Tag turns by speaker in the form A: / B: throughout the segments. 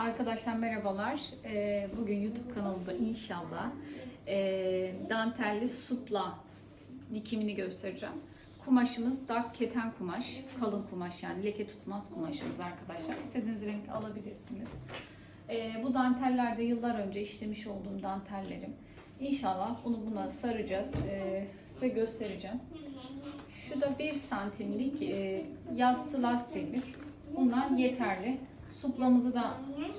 A: Arkadaşlar merhabalar. Ee, Bugün YouTube kanalımda inşallah ee, dantelli supla dikimini göstereceğim. Kumaşımız dark keten kumaş, kalın kumaş yani leke tutmaz kumaşımız arkadaşlar. İstediğiniz renk alabilirsiniz. Ee, Bu dantellerde yıllar önce işlemiş olduğum dantellerim. İnşallah bunu buna saracağız. Ee, Size göstereceğim. Şu da 1 santimlik e, yassı lastiğimiz. Bunlar yeterli. Suplamızı da,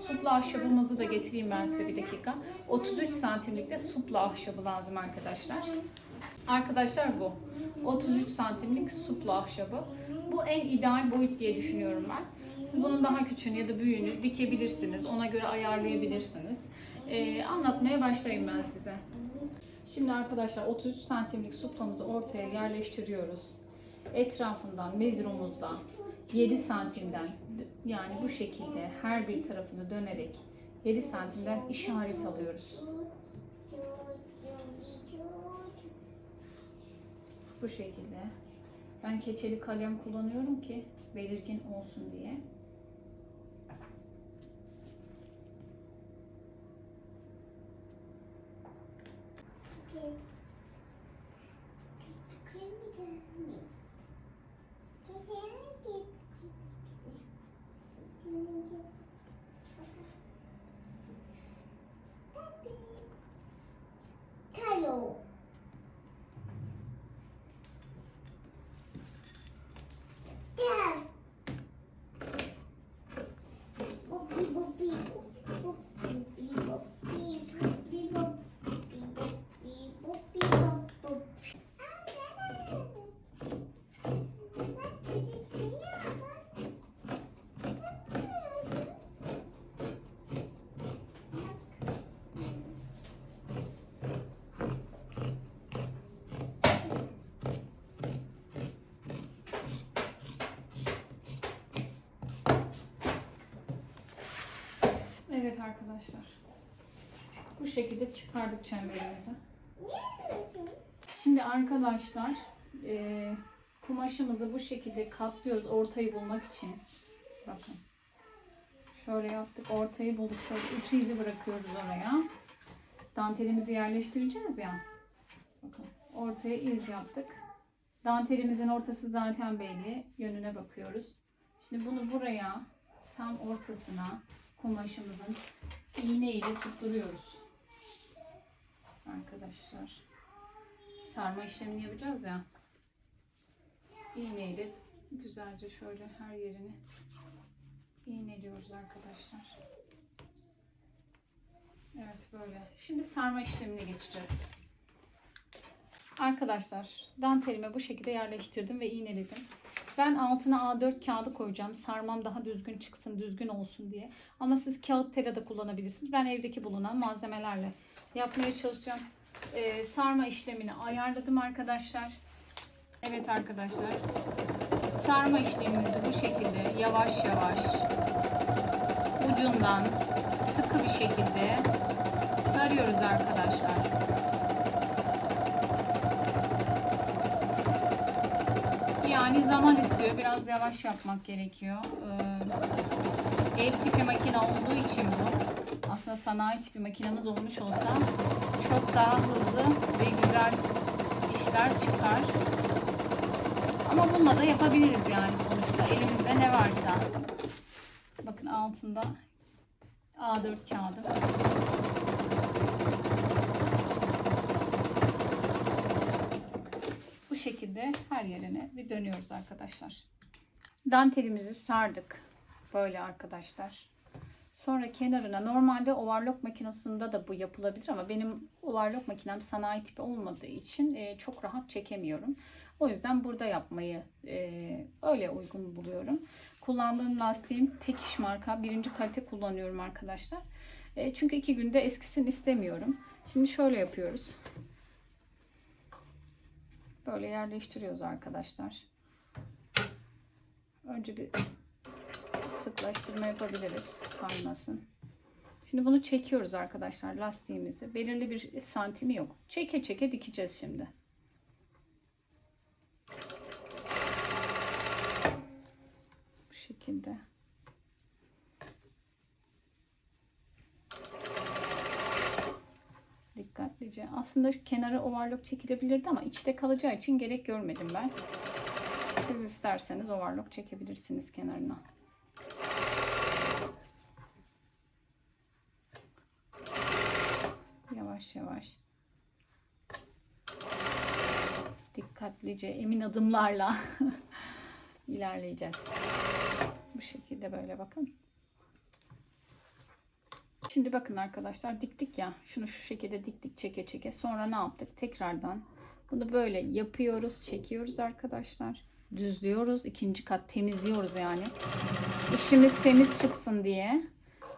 A: supla ahşabımızı da getireyim ben size bir dakika. 33 santimlik de supla ahşabı lazım arkadaşlar. Arkadaşlar bu. 33 santimlik supla ahşabı. Bu en ideal boyut diye düşünüyorum ben. Siz bunun daha küçüğünü ya da büyüğünü dikebilirsiniz. Ona göre ayarlayabilirsiniz. Ee, anlatmaya başlayayım ben size. Şimdi arkadaşlar 33 santimlik suplamızı ortaya yerleştiriyoruz. Etrafından mezrumuzdan 7 santimden yani bu şekilde her bir tarafını dönerek 7 santimden işaret alıyoruz. Bu şekilde. Ben keçeli kalem kullanıyorum ki belirgin olsun diye.
B: Hello.
A: 哦 arkadaşlar. Bu şekilde çıkardık çemberimizi. Şimdi arkadaşlar e, kumaşımızı bu şekilde katlıyoruz ortayı bulmak için. Bakın. Şöyle yaptık ortayı bulduk. Şöyle ütü izi bırakıyoruz oraya. Dantelimizi yerleştireceğiz ya. Bakın ortaya iz yaptık. Dantelimizin ortası zaten belli. Yönüne bakıyoruz. Şimdi bunu buraya tam ortasına kumaşımızın iğne ile tutturuyoruz. Arkadaşlar. Sarma işlemini yapacağız ya. İğne ile güzelce şöyle her yerini iğneliyoruz arkadaşlar. Evet böyle. Şimdi sarma işlemine geçeceğiz. Arkadaşlar dantelimi bu şekilde yerleştirdim ve iğneledim. Ben altına A4 kağıdı koyacağım. Sarmam daha düzgün çıksın, düzgün olsun diye. Ama siz kağıt tela da kullanabilirsiniz. Ben evdeki bulunan malzemelerle yapmaya çalışacağım. Ee, sarma işlemini ayarladım arkadaşlar. Evet arkadaşlar. Sarma işlemimizi bu şekilde yavaş yavaş ucundan sıkı bir şekilde sarıyoruz arkadaşlar. Yani zaman istiyor. Biraz yavaş yapmak gerekiyor. Ee, ev tipi makine olduğu için bu. Aslında sanayi tipi makinemiz olmuş olsa çok daha hızlı ve güzel işler çıkar. Ama bununla da yapabiliriz yani sonuçta. Elimizde ne varsa. Bakın altında A4 kağıdı. Bu şekilde her yerine bir dönüyoruz arkadaşlar. Dantelimizi sardık. Böyle arkadaşlar. Sonra kenarına normalde overlock makinesinde de bu yapılabilir ama benim overlock makinem sanayi tipi olmadığı için e, çok rahat çekemiyorum. O yüzden burada yapmayı e, öyle uygun buluyorum. Kullandığım lastiğim tek iş marka. Birinci kalite kullanıyorum arkadaşlar. E, çünkü iki günde eskisini istemiyorum. Şimdi şöyle yapıyoruz. Böyle yerleştiriyoruz arkadaşlar. Önce bir sıklaştırma yapabiliriz. Kaymasın. Şimdi bunu çekiyoruz arkadaşlar lastiğimizi. Belirli bir santimi yok. Çeke çeke dikeceğiz şimdi. Bu şekilde. Dikkatlice. Aslında kenara overlock çekilebilirdi ama içte kalacağı için gerek görmedim ben. Siz isterseniz overlock çekebilirsiniz kenarına. Yavaş yavaş. Dikkatlice, emin adımlarla ilerleyeceğiz. Bu şekilde böyle bakın. Şimdi bakın arkadaşlar diktik ya. Şunu şu şekilde diktik çeke çeke. Sonra ne yaptık? Tekrardan bunu böyle yapıyoruz. Çekiyoruz arkadaşlar. Düzlüyoruz. ikinci kat temizliyoruz yani. İşimiz temiz çıksın diye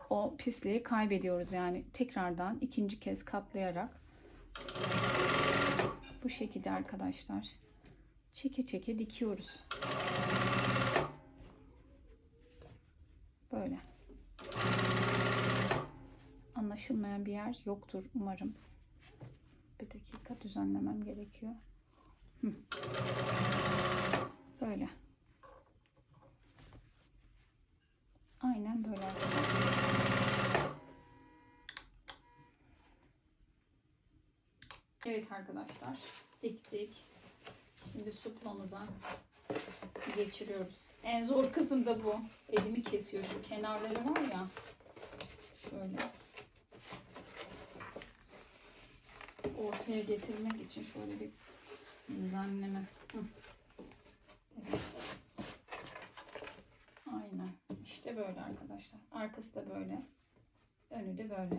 A: o pisliği kaybediyoruz yani. Tekrardan ikinci kez katlayarak bu şekilde arkadaşlar çeke çeke dikiyoruz. Böyle. Anlaşılmayan bir yer yoktur umarım. Bir dakika düzenlemem gerekiyor. Hı. Böyle. Aynen böyle. Evet arkadaşlar diktik. Şimdi suplamıza geçiriyoruz. En zor kısım da bu. Elimi kesiyor şu kenarları var ya. Şöyle. Ortaya getirmek için şöyle bir düzenleme. Evet. Aynen. İşte böyle arkadaşlar. Arkası da böyle. Önü de böyle.